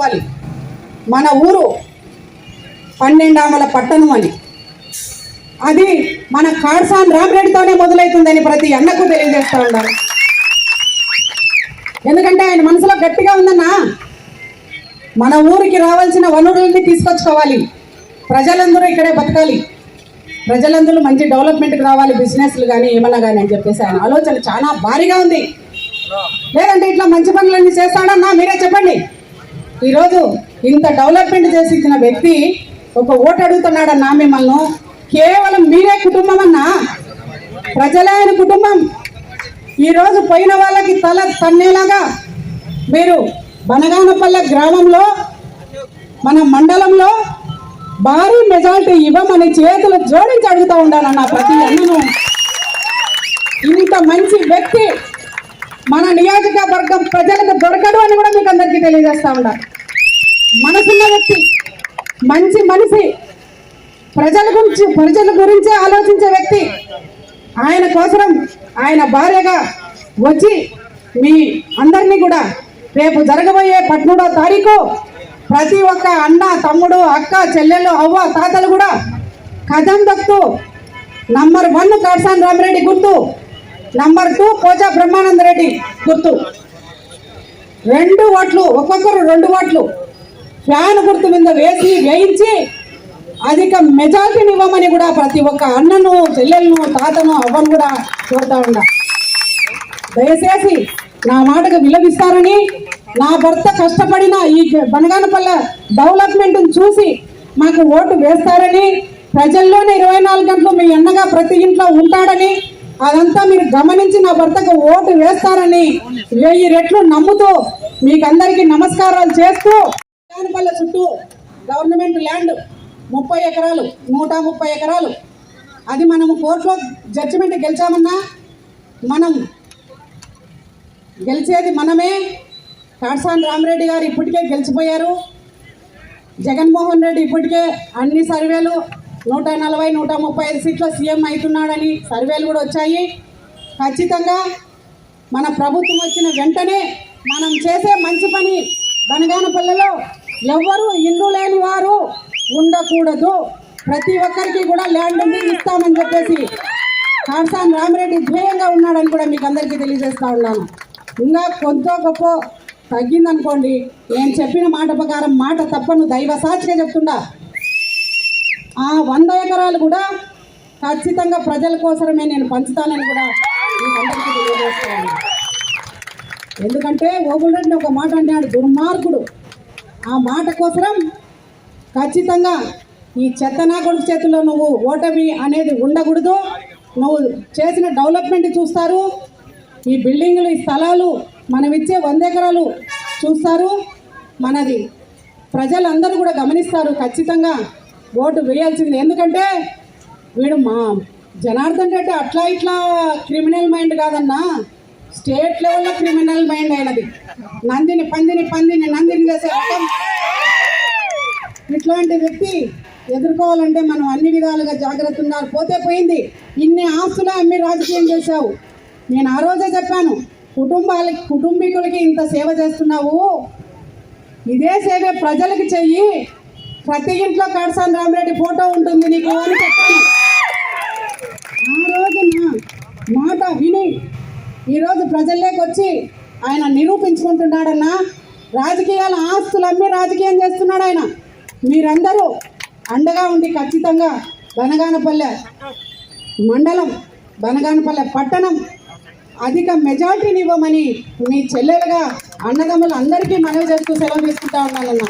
చెప్పుకోవాలి మన ఊరు పన్నెండామల పట్టణం అని. అది మన కాడ్సాన్ రామరెడ్డితోనే మొదలవుతుందని ప్రతి అన్నకు తెలియజేస్తూ ఉండాలి ఎందుకంటే ఆయన మనసులో గట్టిగా ఉందన్నా. మన ఊరికి రావాల్సిన వనరుల్ని తీసుకొచ్చుకోవాలి. ప్రజలందరూ ఇక్కడే బతకాలి. ప్రజలందరూ మంచి డెవలప్మెంట్కి రావాలి బిజినెస్లు కానీ ఏమన్నా కానీ అని చెప్పేసి ఆయన ఆలోచన చాలా భారీగా ఉంది. లేదంటే ఇట్లా మంచి పనులన్నీ చేస్తాడన్నా మీరే చెప్పండి. ఈరోజు ఇంత డెవలప్మెంట్ చేసి ఇచ్చిన వ్యక్తి ఒక ఓటు అడుగుతున్నాడన్నా మిమ్మల్ని? కేవలం మీరే కుటుంబం అన్నా ప్రజలే ఆయన కుటుంబం. ఈరోజు పోయిన వాళ్ళకి తల తన్నేలాగా మీరు బనగానపల్లె గ్రామంలో మన మండలంలో భారీ మెజారిటీ ఇవ్వమని చేతులు జోడించి అడుగుతా ఉండాలన్న ప్రతి అన్నను. ఇంత మంచి వ్యక్తి మన నియోజకవర్గం ప్రజలకు దొరకడు అని కూడా మీకు అందరికీ తెలియజేస్తా ఉన్నారు మనసున్న వ్యక్తి మంచి మనిషి ప్రజల గురించి ప్రజల గురించే ఆలోచించే వ్యక్తి ఆయన కోసం ఆయన భార్యగా వచ్చి మీ అందరినీ కూడా రేపు జరగబోయే పదమూడో తారీఖు ప్రతి ఒక్క అన్న తమ్ముడు అక్క చెల్లెలు అవ్వ తాతలు కూడా కథం దక్తూ నంబర్ వన్ కాడ్సాన్ రామిరెడ్డి గుర్తు. నంబర్ టూ పోచా బ్రహ్మానంద రెడ్డి గుర్తు. రెండు ఓట్లు ఒక్కొక్కరు రెండు ఓట్లు. ఫ్యాన్ గుర్తు మీద వేసి వేయించి అధిక మెజార్టీని ఇవ్వమని కూడా ప్రతి ఒక్క అన్నను చెల్లెలను తాతను అవ్వను కూడా కోరుతా ఉండ దయచేసి నా మాటకు విలపిస్తారని నా భర్త కష్టపడిన ఈ బనగానపల్లె డెవలప్మెంట్ను చూసి మాకు ఓటు వేస్తారని ప్రజల్లోనే ఇరవై నాలుగు గంటలు మీ అన్నగా ప్రతి ఇంట్లో ఉంటాడని అదంతా మీరు గమనించి నా భర్తకు ఓటు వేస్తారని వెయ్యి రెట్లు నమ్ముతూ మీకు అందరికీ నమస్కారాలు చేస్తూ బనగానపల్లె చుట్టూ గవర్నమెంట్ ల్యాండ్ ముప్పై ఎకరాలు నూట ముప్పై ఎకరాలు. అది మనము కోర్టులో జడ్జిమెంట్ గెలిచామన్నా మనం గెలిచేది మనమే. కాడ్సాన్ రామరెడ్డి గారు ఇప్పటికే గెలిచిపోయారు. జగన్మోహన్ రెడ్డి ఇప్పటికే అన్ని సర్వేలు నూట నలభై నూట ముప్పై ఐదు సీట్ల సీఎం అవుతున్నాడని సర్వేలు కూడా వచ్చాయి. ఖచ్చితంగా మన ప్రభుత్వం వచ్చిన వెంటనే మనం చేసే మంచి పని బనగానపల్లెలో ఎవ్వరూ ఇల్లు లేని వారు ఉండకూడదు. ప్రతి ఒక్కరికి కూడా ల్యాండ్ ఉంది ఇస్తామని చెప్పేసి కాడ్సాన్ రామిరెడ్డి ధ్యేయంగా ఉన్నాడని కూడా మీకు అందరికీ తెలియజేస్తా ఉన్నాను. ఇంకా కొంత గొప్ప తగ్గిందనుకోండి నేను చెప్పిన మాట ప్రకారం మాట తప్పను దైవ సాక్షిగా చెప్తుండా ఆ వంద ఎకరాలు కూడా ఖచ్చితంగా ప్రజల కోసమే నేను పంచుతానని కూడా తెలియజేస్తాను ఎందుకంటే ఓబుల్ ఒక మాట అన్నాడు దుర్మార్గుడు. ఆ మాట కోసం ఖచ్చితంగా ఈ చెత్తనా కొడుకు చేతిలో నువ్వు ఓటమి అనేది ఉండకూడదు. నువ్వు చేసిన డెవలప్మెంట్ చూస్తారు ఈ బిల్డింగులు ఈ స్థలాలు మనం ఇచ్చే వంద ఎకరాలు చూస్తారు. మనది ప్రజలందరూ కూడా గమనిస్తారు ఖచ్చితంగా. ఓటు వేయాల్సింది. ఎందుకంటే వీడు మా జనార్దన్ రెడ్డి అట్లా ఇట్లా క్రిమినల్ మైండ్ కాదన్నా స్టేట్ లెవెల్లో క్రిమినల్ మైండ్ అయినది నందిని పందిని పందిని నందిని చేసే రకం. ఇట్లాంటి వ్యక్తి ఎదుర్కోవాలంటే మనం అన్ని విధాలుగా జాగ్రత్త ఉండాలి. పోతే పోయింది. ఇన్ని ఆస్తులు అమ్మి రాజకీయం చేశావు. నేను ఆ రోజే చెప్పాను కుటుంబాలకి కుటుంబీకులకి ఇంత సేవ చేస్తున్నావు. ఇదే సేవ ప్రజలకు చెయ్యి. ప్రతి ఇంట్లో కడసాని రామరెడ్డి ఫోటో ఉంటుంది నీకు అని చెప్పాను ఆ రోజున మాట విని ఈరోజు ప్రజల్లోకి వచ్చి ఆయన నిరూపించుకుంటున్నాడన్నా రాజకీయాల ఆస్తులు అమ్మి రాజకీయం చేస్తున్నాడు ఆయన. మీరందరూ అండగా ఉండి ఖచ్చితంగా బనగానపల్లె మండలం బనగానపల్లె పట్టణం అధిక మెజార్టీని ఇవ్వమని మీ చెల్లెలుగా అన్నదమ్ములు అందరికీ మనవి చేస్తూ సెలవు తీసుకుంటా ఉన్నానన్నా.